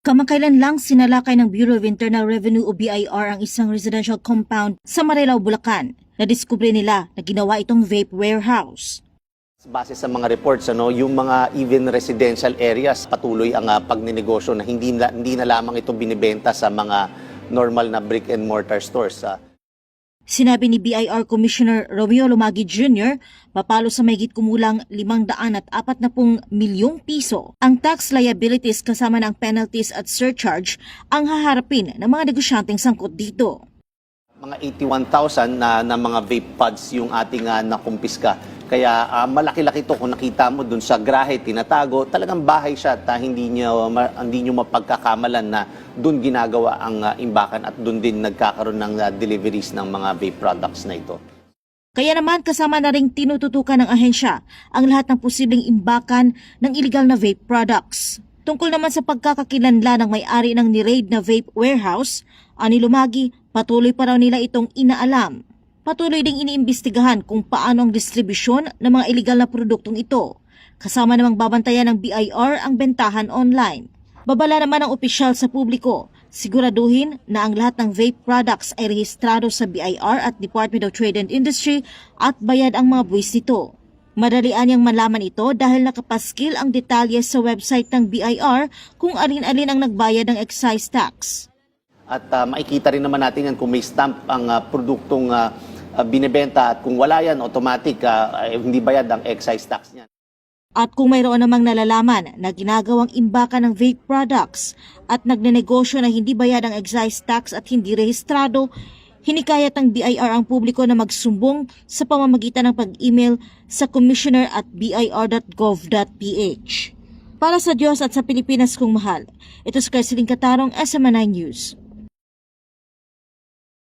Kamakailan lang sinalakay ng Bureau of Internal Revenue o BIR ang isang residential compound sa Marilao, Bulacan. Nadiskubre nila na ginawa itong vape warehouse. Base sa mga reports, ano, yung mga even residential areas, patuloy ang uh, pagninegosyo na hindi na, hindi na lamang ito binibenta sa mga normal na brick and mortar stores. ah. Sinabi ni BIR Commissioner Romeo Lumagi Jr., mapalo sa mahigit kumulang 540 milyong piso ang tax liabilities kasama ng penalties at surcharge ang haharapin ng mga negosyanteng sangkot dito. mga 81,000 na, na mga vape pods yung ating uh, nakumpiska. Kaya ah, malaki-laki to kung nakita mo dun sa grahe, tinatago, talagang bahay siya at ah, hindi nyo, ma- hindi nyo mapagkakamalan na dun ginagawa ang ah, imbakan at dun din nagkakaroon ng ah, deliveries ng mga vape products na ito. Kaya naman kasama na ring tinututukan ng ahensya ang lahat ng posibleng imbakan ng illegal na vape products. Tungkol naman sa pagkakakilanla ng may-ari ng ni-raid na vape warehouse, ani Lumagi, patuloy pa raw nila itong inaalam. Patuloy ding iniimbestigahan kung paano ang distribusyon ng mga illegal na produktong ito. Kasama namang babantayan ng BIR ang bentahan online. Babala naman ang opisyal sa publiko, siguraduhin na ang lahat ng vape products ay rehistrado sa BIR at Department of Trade and Industry at bayad ang mga buwis nito. Madalian niyang malaman ito dahil nakapaskil ang detalye sa website ng BIR kung alin-alin ang nagbayad ng excise tax. At ah, makikita rin naman natin kung may stamp ang ah, produktong ah, ah, binibenta at kung wala yan, automatic, eh, hindi bayad ang excise tax niyan. At kung mayroon namang nalalaman na ginagawang imbakan ng vape products at nagnenegosyo na hindi bayad ang excise tax at hindi rehistrado, hinikayat ng BIR ang publiko na magsumbong sa pamamagitan ng pag-email sa commissioner at bir.gov.ph. Para sa Diyos at sa Pilipinas kong mahal, ito si Kersiling Katarong, SMNI News.